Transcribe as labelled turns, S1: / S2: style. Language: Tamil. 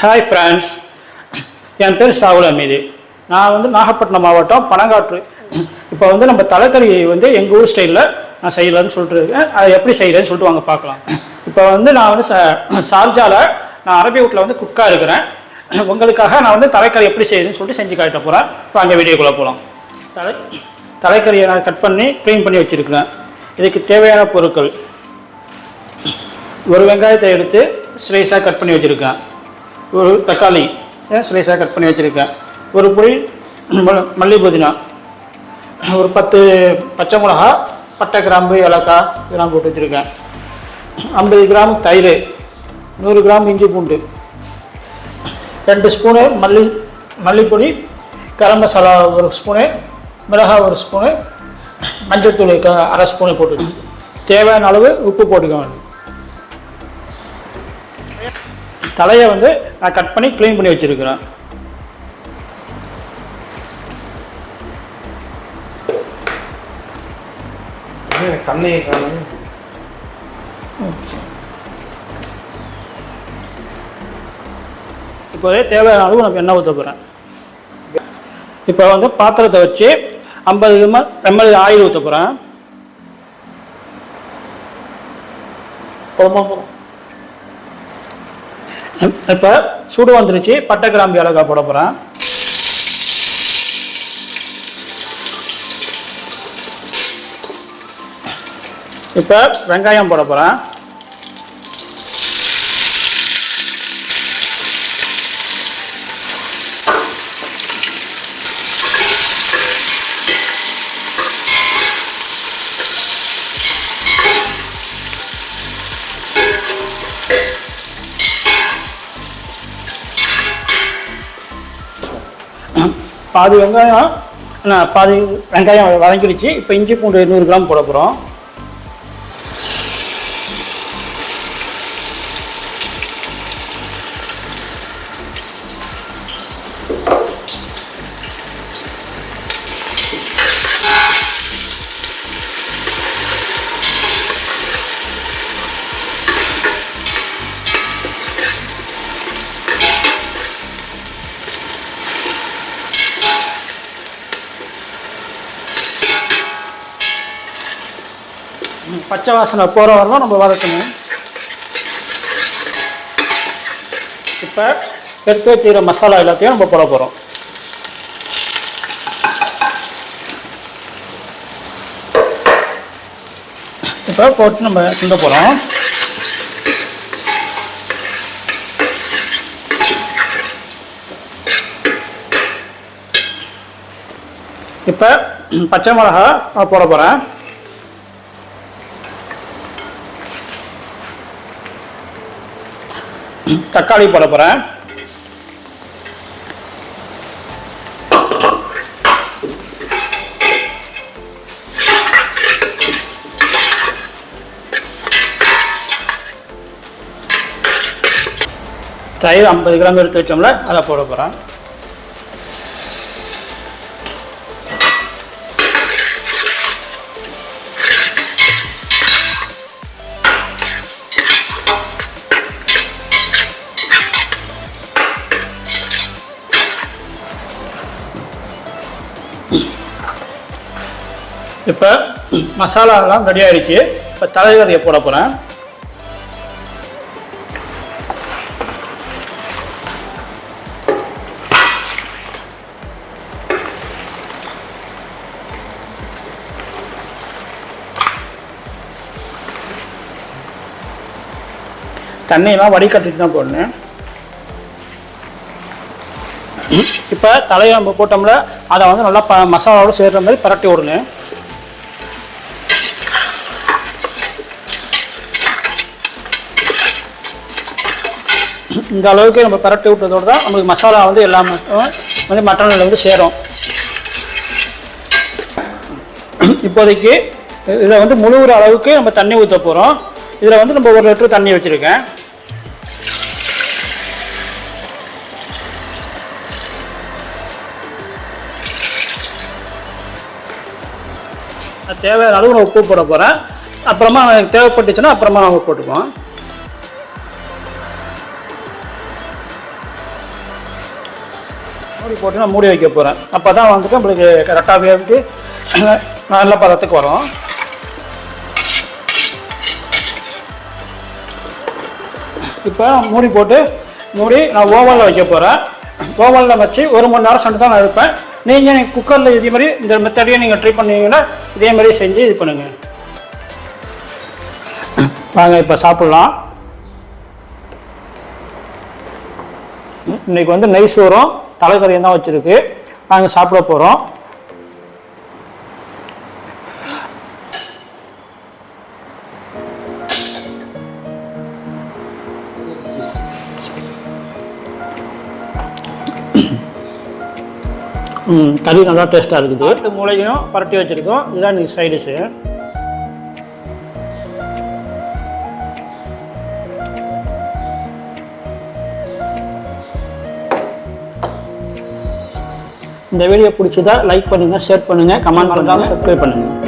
S1: ஹாய் ஃப்ரெண்ட்ஸ் என் பேர் சாகுல் அமீது. நான் வந்து நாகப்பட்டினம் மாவட்டம் பனங்காற்று. இப்போ வந்து நம்ம தலைக்கறி வந்து எங்கள் ஊர் ஸ்டைலில் நான் செய்யலான்னு சொல்லிட்டு இருக்கேன் அதை எப்படி செய்யலன்னு சொல்லிட்டு வாங்க பார்க்கலாம். இப்போ வந்து நான் வந்து ச சார்ஜாவில் நான் அரபி வீட்டில் வந்து குக்காக இருக்கிறேன். உங்களுக்காக நான் வந்து தலைக்கறி எப்படி செய்யுதுன்னு சொல்லிட்டு செஞ்சு காட்ட போகிறேன் இப்போ அங்கே வீடியோக்குள்ளே போகலாம் தலை தலைக்கறியை நான் கட் பண்ணி க்ளீன் பண்ணி வச்சுருக்கிறேன். இதுக்கு தேவையான பொருட்கள். ஒரு வெங்காயத்தை எடுத்து ஸ்லைஸாக கட் பண்ணி வச்சுருக்கேன். ஒரு தக்காளி ஸ்லைஸாக கட் பண்ணி வச்சுருக்கேன். ஒரு புளி ம- மல்லி புதினா ஒரு பத்து பச்சை மிளகா பட்டை கிராம்பு ஏலக்காய் இதெல்லாம் போட்டு வச்சுருக்கேன். ஐம்பது கிராம் தயிர் நூறு கிராம் இஞ்சி பூண்டு ரெண்டு ஸ்பூனு மல்லி மல்லிப்பொடி கரம் மசாலா ஒரு ஸ்பூனு மிளகாய் ஒரு ஸ்பூனு மஞ்சள் தூள் அரை ஸ்பூனு போட்டு தேவையான அளவு உப்பு போட்டுக்கோங்க. தலையை வந்து நான் கட் பண்ணி க்ளீன் பண்ணி வச்சுருக்கிறேன்.
S2: கண்ணையை
S1: இப்போதே தேவையான அளவு நம்ம எண்ணெய் ஊற்ற போகிறேன் இப்போ வந்து பாத்திரத்தை வச்சு ஐம்பது எம்எல் ஆயில் ஊற்ற போகிறேன் போதும்? இப்போ சூடு வந்துருச்சு பட்டை கிராம்பு ஏலக்காய் போட போகிறேன் இப்போ வெங்காயம் போட போகிறேன் பாதி வெங்காயம் பாதி வெங்காயம் வதங்கிடுச்சு. இப்போ இஞ்சி பூண்டு நூறு கிராம் போட போகிறோம் பச்சை வாசனை போகிற வரலாம் நம்ம வதக்கணும். இப்போ எடுத்து வச்சுக்கிற மசாலா எல்லாத்தையும் நம்ம போட போகிறோம் இப்போ போட்டு நம்ம கிண்ட போகிறோம் இப்போ பச்சை மிளகா நான் போட போகிறேன் தக்காளி போட போகிறேன் தயிர் ஐம்பது கிராம் எடுத்து வச்சோம்ல அதை போட போகிறேன் இப்போ மசாலாலாம் ரெடி ஆகிடுச்சு இப்போ தலைவரையை போட போகிறேன் தண்ணியெல்லாம் வடிகட்டிட்டு தான் போடணும். இப்போ தலையை நம்ம போட்டோம்ல அதை வந்து நல்லா ப மசாலாவோட சேர்கிற மாதிரி பரட்டி விடணும். இந்த அளவுக்கு நம்ம பரட்டி விட்டதோடு தான் நமக்கு மசாலா வந்து எல்லாமே வந்து மட்டனில் வந்து சேரும். இப்போதைக்கு இதில் வந்து முழுகிற அளவுக்கு நம்ம தண்ணி ஊற்ற போகிறோம் இதில் வந்து நம்ம ஒரு லிட்டர் தண்ணி வச்சுருக்கேன். தேவையான அளவு நான் உப்பு போட போகிறேன் அப்புறமா எனக்கு தேவைப்பட்டுச்சுன்னா அப்புறமா நான் உப்பு போட்டுக்குவோம். மூடி போட்டு நான் மூடி வைக்க போகிறேன் அப்போ தான் வந்துட்டு நம்மளுக்கு கரெக்டாக வேவிட்டு நல்ல பதத்துக்கு வரும். இப்போ மூடி போட்டு மூடி நான் ஓவனில் வைக்க போகிறேன் ஓவனில் வச்சு ஒரு மணி நேரம் சென்று தான் நான் இருப்பேன் நீங்கள் குக்கரில் இதே மாதிரி இந்த மெத்தடையும் நீங்கள் ட்ரை பண்ணீங்கன்னா இதே மாதிரி செஞ்சு இது பண்ணுங்கள் வாங்க இப்போ சாப்பிட்லாம். இன்றைக்கி வந்து நெய் சோறும் தலைக்கறியும் தான் வச்சுருக்கு. நாங்கள் சாப்பிட போகிறோம் ம் கறி நல்லா டேஸ்ட்டாக இருக்குது. மூளையும் பரட்டி வச்சுருக்கோம். இதுதான் நீங்கள் சைடிஷு இந்த வீடியோ பிடிச்சதா லைக் பண்ணுங்கள் ஷேர் பண்ணுங்கள் கமெண்ட் பண்ணுங்கள் சப்ஸ்கிரைப் பண்ணுங்கள்